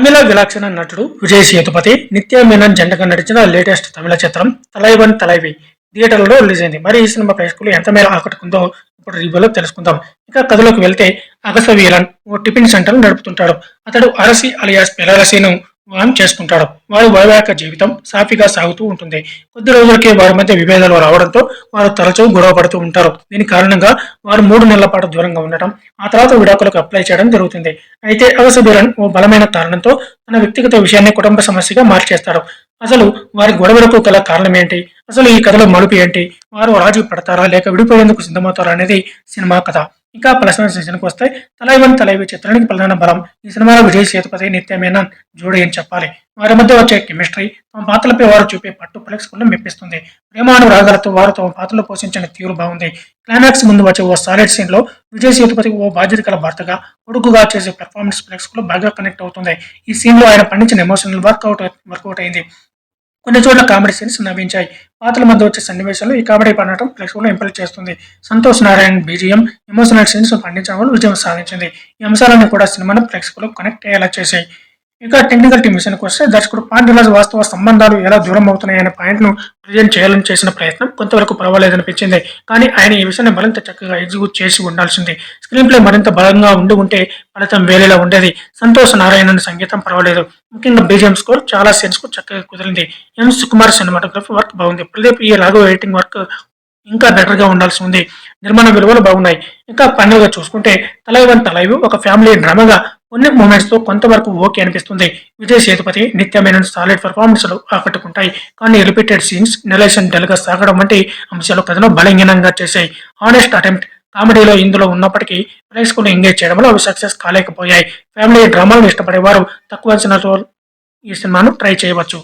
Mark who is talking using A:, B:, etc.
A: తమిళ విలక్షణ నటుడు విజయ్ సేతుపతి నిత్య మీనన్ జెండగా నటించిన లేటెస్ట్ తమిళ చిత్రం తలైవన్ తలైవి థియేటర్లలో రిలీజ్ అయింది. మరి ఈ సినిమా ప్రేక్షకులు ఎంత మేర ఆకట్టుకుందో ఇప్పుడు రివ్యూలో తెలుసుకుందాం. ఇక కథలోకి వెళ్తే అగస వీరన్ ఓ టిఫిన్ సెంటర్ నడుపుతుంటాడు. అతడు అరసి అలియాస్ పెలరసిను వాన్ చేసుకుంటాడు. వారి వైవాహిక జీవితం సాఫీగా సాగుతూ ఉంటుంది. కొద్ది రోజులకే వారి మధ్య విభేదాలు రావడంతో వారు తరచూ గొడవ పడుతూ ఉంటారు. దీని కారణంగా వారు మూడు నెలల పాటు దూరంగా ఉండటం ఆ తర్వాత విడాకులకు అప్లై చేయడం జరుగుతుంది. అయితే అగసబీరన్ ఓ బలమైన కారణంతో తన వ్యక్తిగత విషయాన్ని కుటుంబ సమస్యగా మార్చేస్తాడు. అసలు వారి గొడవలకు గల కారణం ఏంటి? అసలు ఈ కథలో మలుపు ఏంటి? వారు రాజీ పడతారా? లేక విడిపోయేందుకు సిద్ధమవుతారా? అనేది సినిమా కథ. ఇంకా ప్లస్ వన్ సీజన్కి వస్తే తలైవన్ తలైవి చిత్రానికి ప్రధాన బలం. ఈ సినిమాలో విజయ్ సేతుపతి నిత్య మేనన్ జోడి అని చెప్పాలి. వారి మధ్య వచ్చే కెమిస్ట్రీ తమ పాత్రలపై వారు చూపే పట్టు ప్రేక్షకులను మెప్పిస్తుంది. ప్రేమానురాగాలతో వారు తమ పాత్రలో పోషించిన తీరు బాగుంది. క్లైమాక్స్ ముందు వచ్చే ఓ సాలిడ్ సీన్లో విజయ్ సేతుపతి ఓ బాధ్యత గల భర్తగా కొడుకుగా చేసే పెర్ఫార్మెన్స్ ప్రేక్షకులు బాగా కనెక్ట్ అవుతుంది. ఈ సీన్లో ఆయన పండించిన ఎమోషనల్ వర్కౌట్ వర్కౌట్ అయింది. కొన్ని చోట్ల కామెడీ సీన్స్ నవ్వించాయి. పాత్రల మధ్య వచ్చే సన్నివేశాలు ఈ కామెడీ పడటం ప్రేక్షకులను ఇంప్రెస్ చేస్తుంది. Santosh Narayan BGM emotional scenes పండించడం వల్ల విజయం సాధించింది. ఈ అంశాలను కూడా సినిమాను ప్రేక్షకులు కనెక్ట్ అయ్యేలా చేశాయి. ఇంకా టెక్నికల్ టీం విషయానికి వస్తే దర్శకుడు పాండ్యరాజ్ వాస్తవ సంబంధాలు ఎలా దూరం అవుతున్నాయనే పాయింట్ను ప్రజెంట్ చేయాలని చేసిన ప్రయత్నం కొంతవరకు పర్వాలేదనిపించింది కానీ ఆయన ఈ విషయాన్ని మరింత చక్కగా ఎగ్జిక్యూట్ చేసి ఉండాల్సింది. స్క్రీన్ ప్లే మరింత బలంగా ఉండి ఉంటే ఫలితం వేరేలా ఉండేది. సంతోష్ నారాయణన్ సంగీతం పర్వాలేదు. ముఖ్యంగా బీజిఎం స్కోర్ చాలా సీన్స్కు చక్కగా కుదిరింది. ఎం సుకుమార్ సినిమాటోగ్రఫీ వర్క్ బాగుంది. ప్రదీప్ ఈ రాఘవ ఎడిటింగ్ వర్క్ ఇంకా బెటర్గా ఉండాల్సి ఉంది. నిర్మాణ విలువలు బాగున్నాయి. ఇంకా పండుగ చూసుకుంటే తలైవన్ తలైవ్ ఒక ఫ్యామిలీ డ్రామాగా కొన్ని మూమెంట్స్తో కొంతవరకు ఓకే అనిపిస్తుంది. విజయ్ సేతుపతి నిత్యమైన సాలిడ్ పర్ఫార్మెన్స్లు ఆకట్టుకుంటాయి. కానీ రిపీటెడ్ సీన్స్ నెలేషన్ డల్గా సాగడం వంటి అంశాలు కథను బలహీనంగా చేశాయి. ఆనెస్ట్ అటెంప్ట్ కామెడీలో ఇందులో ఉన్నప్పటికీ ప్రేక్షకులు ఎంగేజ్ చేయడంలో అవి సక్సెస్ కాలేకపోయాయి. ఫ్యామిలీ డ్రామాలను ఇష్టపడేవారు తక్కువ అంచనాతో ఈ సినిమాను ట్రై చేయవచ్చు.